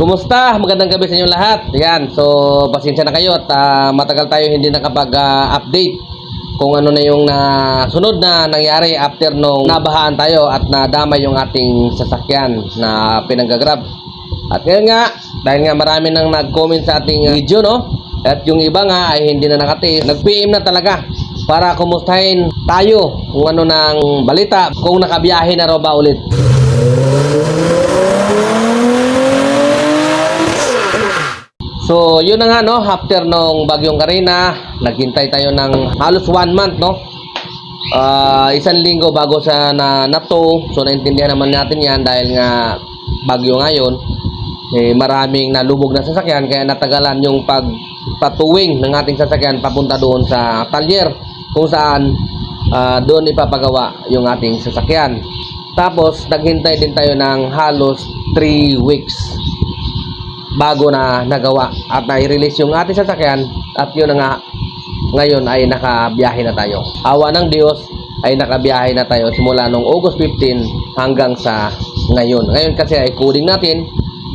Kumusta? Magandang gabi sa inyo lahat. Yan, so pasensya na kayo at ah, matagal tayo hindi nakapag-update kung ano na yung nasunod na nangyari after nung nabahaan tayo at nadamay yung ating sasakyan na pinanggagrab. At ngayon nga, dahil nga marami nang nag-comment sa ating ah, video, no? At yung iba nga ay hindi na nakatiis. Nag-PM na talaga para kumustahin tayo kung ano nang balita, kung nakabiyahe na raw ba ulit. So, yun na nga, no? After nung bagyong Karina, naghintay tayo ng halos one month, no? Ah, isang linggo bago sa na nato. So, naintindihan naman natin yan dahil nga bagyo ngayon. Eh, maraming nalubog na sasakyan kaya natagalan yung pagpatuwing ng ating sasakyan papunta doon sa talyer kung saan ah, doon ipapagawa yung ating sasakyan. Tapos, naghintay din tayo ng halos 3 weeks bago na nagawa at na-release yung ating sasakyan at yun na nga ngayon ay nakabiyahe na tayo. Awa ng Diyos ay nakabiyahe na tayo simula nung August 15 hanggang sa ngayon. Ngayon kasi ay coding natin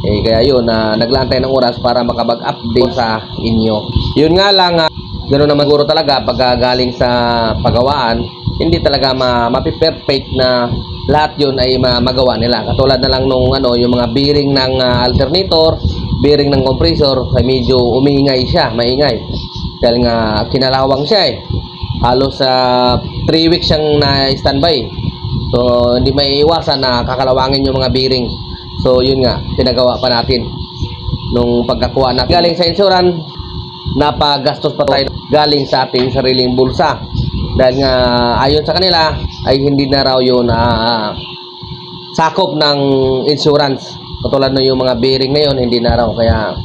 eh kaya yun na naglantay ng oras para makapag-update sa inyo. Yun nga lang uh, ganoon naman siguro talaga pag ah, galing sa pagawaan hindi talaga ma mapiperfect na lahat yun ay ma- magawa nila. Katulad na lang nung ano, yung mga bearing ng ah, alternator, bearing ng compressor, ay medyo umingay siya, maingay. Dahil nga kinalawang siya eh. Halos sa 3 weeks siyang na-standby. So, hindi may iwasan na kakalawangin yung mga bearing. So, yun nga, pinagawa pa natin nung pagkakuha natin. Galing sa insurance, napagastos pa tayo galing sa ating sariling bulsa. Dahil nga, ayon sa kanila, ay hindi na raw yun ah, sakop ng insurance. Katulad na yung mga bearing ngayon, hindi na raw. Kaya,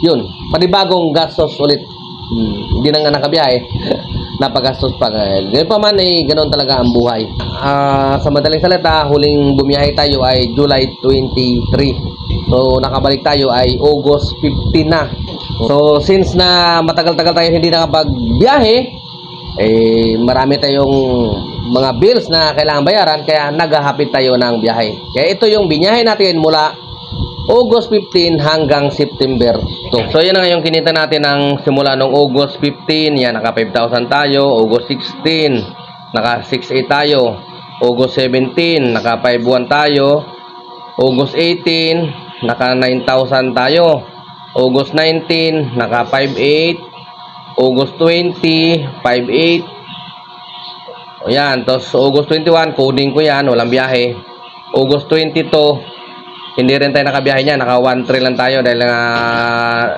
yun, panibagong gastos ulit. Hmm, hindi na nga nakabiyahe. Napagastos pa. Ganyan pa man, eh, ganoon talaga ang buhay. Ah, sa madaling salita, huling bumiyahe tayo ay July 23. So, nakabalik tayo ay August 15 na. So, since na matagal-tagal tayo hindi nakapagbiyahe, eh, marami tayong mga bills na kailangan bayaran, kaya naghahapit tayo ng biyahe. Kaya ito yung binyahe natin mula August 15 hanggang September 2. So, yan na nga yung kinita natin ng simula nung August 15. Yan, naka 5,000 tayo. August 16, naka 6,800 tayo. August 17, naka 5,100 tayo. August 18, naka 9,000 tayo. August 19, naka 5,800. August 20, 5,800. O tapos August 21, coding ko yan, walang biyahe. August 22, hindi rin tayo nakabiyahe niya, naka 1 trail lang tayo dahil nga,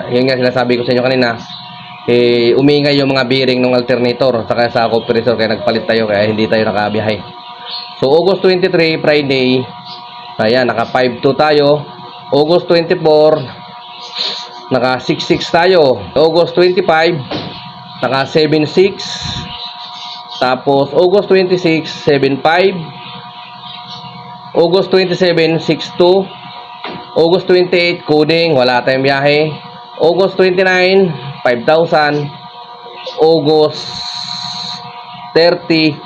yun nga sinasabi ko sa inyo kanina, eh, umingay yung mga bearing ng alternator saka sa compressor kaya nagpalit tayo kaya hindi tayo nakabiyahe. So, August 23, Friday, ayan, naka 5-2 tayo. August 24, naka 6-6 tayo. August 25, naka 7-6. Tapos, August 26, 7-5. August 27, 6-2. August 28, coding, wala tayong biyahe. August 29, 5,000. August 30,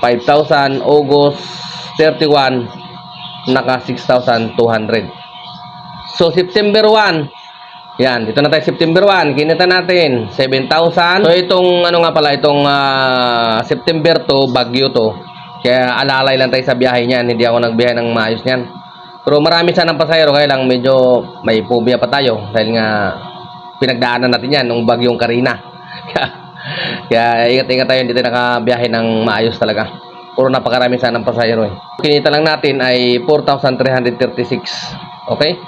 5,000. August 31, naka 6,200. So, September 1, yan, dito na tayo September 1, kinita natin, 7,000. So, itong, ano nga pala, itong ah, September to, Bagyo to. Kaya alalay lang tayo sa biyahe niyan, hindi ako nagbiyahe ng maayos niyan. Pero marami sanang pasahero, kaya lang medyo may phobia pa tayo. Dahil nga, pinagdaanan natin yan nung bagyong Karina. kaya ingat-ingat tayo, tayo nakabiyahe ng maayos talaga. Puro napakarami sanang pasahero eh. Kinita lang natin ay 4,336. Okay?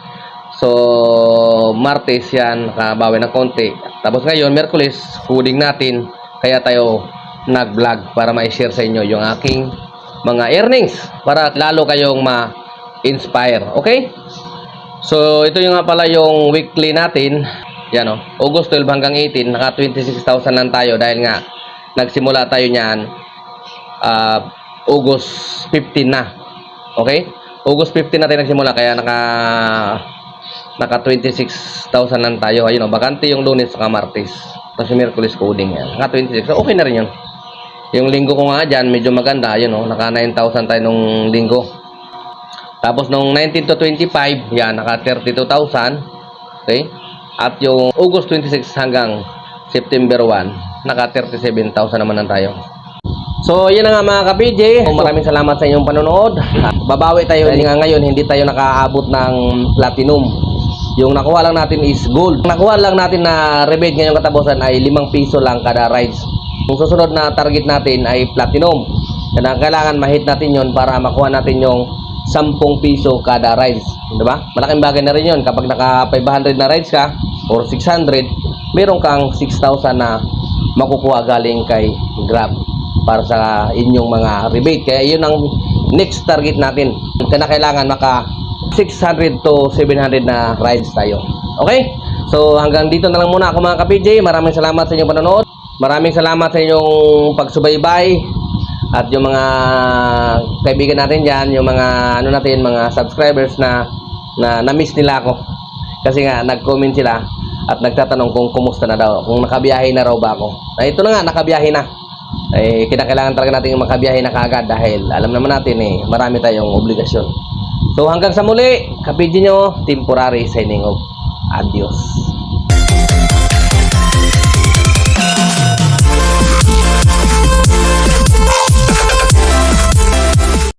So, Martes yan, nakabawi ng konti. Tapos ngayon, Merkulis, coding natin. Kaya tayo nag-vlog para ma-share sa inyo yung aking mga earnings para lalo kayong ma-inspire. Okay? So, ito yung nga pala yung weekly natin. Yan o. August 12 hanggang 18, naka 26,000 lang tayo dahil nga nagsimula tayo niyan ah, August 15 na. Okay? August 15 na tayo nagsimula kaya naka naka 26,000 lang tayo. Ayun o, bakante yung lunes sa martes. Tapos yung Merkulis coding yan. Naka 26. So, okay na rin yun. Yung linggo ko nga dyan, medyo maganda. Ayun o, naka 9,000 tayo nung linggo. Tapos nung 19 to 25, yan, naka 32,000. Okay? At yung August 26 hanggang September 1, naka 37,000 naman na tayo. So, yun na nga mga ka-PJ. Maraming salamat sa inyong panonood. Babawi tayo nga ngayon, hindi tayo nakaabot ng platinum. Yung nakuha lang natin is gold. Nakuha lang natin na rebate ngayong katapusan ay 5 piso lang kada rides. Yung susunod na target natin ay platinum. Kaya kailangan mahit natin yon para makuha natin yung 10 piso kada rides. Di ba? Malaking bagay na rin yun. Kapag naka 500 na rides ka or 600, meron kang 6,000 na makukuha galing kay Grab para sa inyong mga rebate. Kaya yun ang next target natin. Kaya kailangan maka 600 to 700 na rides tayo. Okay? So hanggang dito na lang muna ako mga ka-PJ. Maraming salamat sa inyong panonood. Maraming salamat sa inyong pagsubaybay at yung mga kaibigan natin diyan, yung mga ano natin, mga subscribers na na na-miss nila ako. Kasi nga nag-comment sila at nagtatanong kung kumusta na daw, kung nakabiyahe na raw ba ako. Ay ito na nga, nakabiyahe na. Eh kinakailangan talaga natin makabiyahe na kaagad dahil alam naman natin eh marami tayong obligasyon. So hanggang sa muli, kapidyo nyo, temporary signing off. Adios.